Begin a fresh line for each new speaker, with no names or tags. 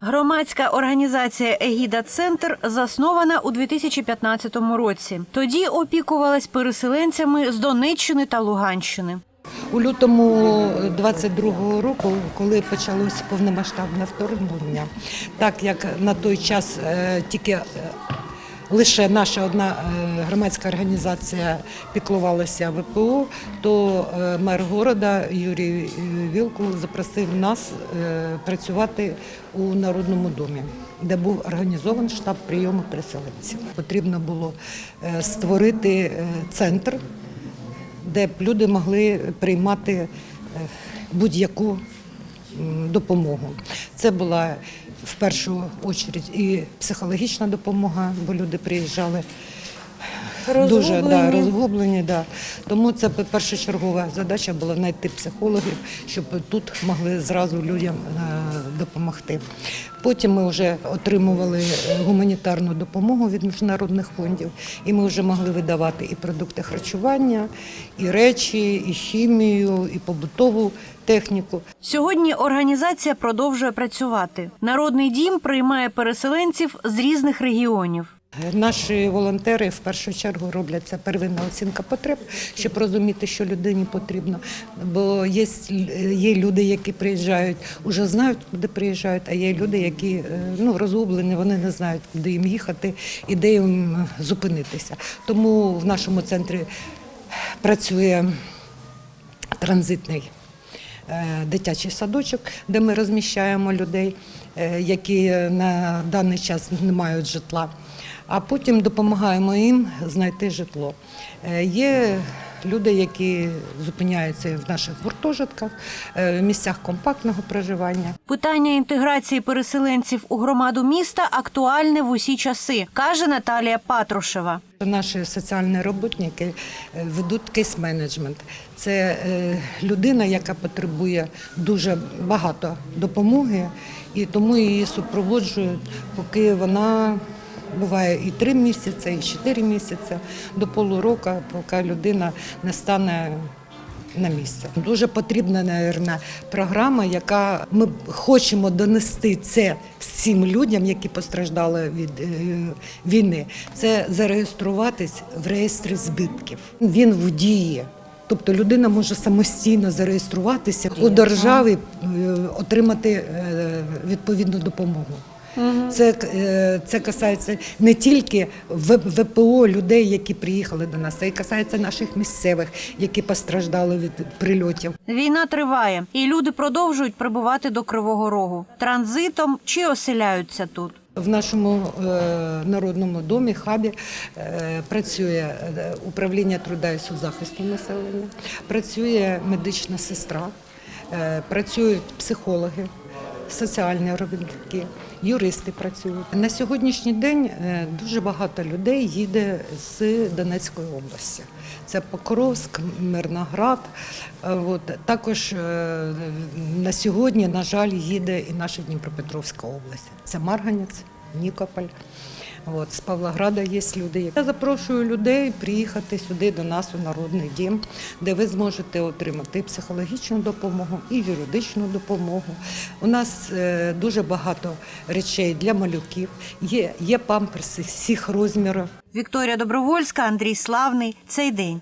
Громадська організація Егіда Центр заснована у 2015 році. Тоді опікувалась переселенцями з Донеччини та Луганщини.
У лютому 22-го року, коли почалось повномасштабне вторгнення, так як на той час е, тільки е, лише наша одна е, громадська організація піклувалася ВПО, то е, мер города Юрій е, Вілкул запросив нас працювати у Народному домі. Де був організований штаб прийому переселенців. Потрібно було створити центр, де б люди могли приймати будь-яку допомогу. Це була в першу чергу і психологічна допомога, бо люди приїжджали дуже да, розгублені. Да. Тому це першочергова задача була знайти психологів, щоб тут могли зразу людям допомогти. Потім ми вже отримували е, гуманітарну допомогу від міжнародних фондів, і ми вже могли видавати і продукти харчування, і речі, і хімію, і побутову техніку.
Сьогодні організація продовжує працювати. Народний дім приймає переселенців з різних регіонів.
Наші волонтери в першу чергу роблять це первинна оцінка потреб, щоб розуміти, що людині потрібно. Бо є, є люди, які приїжджають, вже знають, куди приїжджають, а є люди, які е, ну, розгублені, вони не знають, куди їм їхати і де їм зупинитися. Тому в нашому центрі працює транзитний е, дитячий садочок, де ми розміщаємо людей, е, які на даний час не мають житла. А потім допомагаємо їм знайти житло. Е, Є люди, які зупиняються в наших гуртожитках, е, в місцях компактного проживання.
Питання інтеграції переселенців у громаду міста актуальне в усі часи, каже Наталія Патрушева.
Наші соціальні роботники е, ведуть кейс-менеджмент. Це людина, яка потребує дуже багато допомоги, і тому її супроводжують, поки вона буває і три місяці, і чотири місяці до полуроку, поки людина не стане. На місці дуже потрібна, мабуть, програма, яка ми хочемо донести це всім людям, які постраждали від е, війни. Це зареєструватись в реєстрі збитків. Він в дії. Тобто людина може самостійно зареєструватися у державі, е, отримати е, відповідну допомогу. Це, е, це касається не тільки ВПО людей, які приїхали до нас, це і касається наших місцевих, які постраждали від прильотів.
Війна триває, і люди продовжують прибувати до Кривого Рогу транзитом чи оселяються тут.
В нашому е, народному домі хабі е, працює управління труда і соцзахисту населення, працює медична сестра, е, працюють психологи, соціальні робітники, юристи працюють. На сьогоднішній день е, дуже багато людей їде з Донецької області. Це Покровськ, Мирноград. Е, От. Також е, на сьогодні, на жаль, їде і наша Дніпропетровська область. Це Марганець, Нікополь. От, з Павлограда є люди. Я запрошую людей приїхати сюди до нас у Народний дім, де ви зможете отримати психологічну допомогу, і юридичну допомогу. У нас е, дуже багато речей для малюків, є, є памперси всіх розмірів.
Вікторія Добровольська, Андрій Славний. Цей день.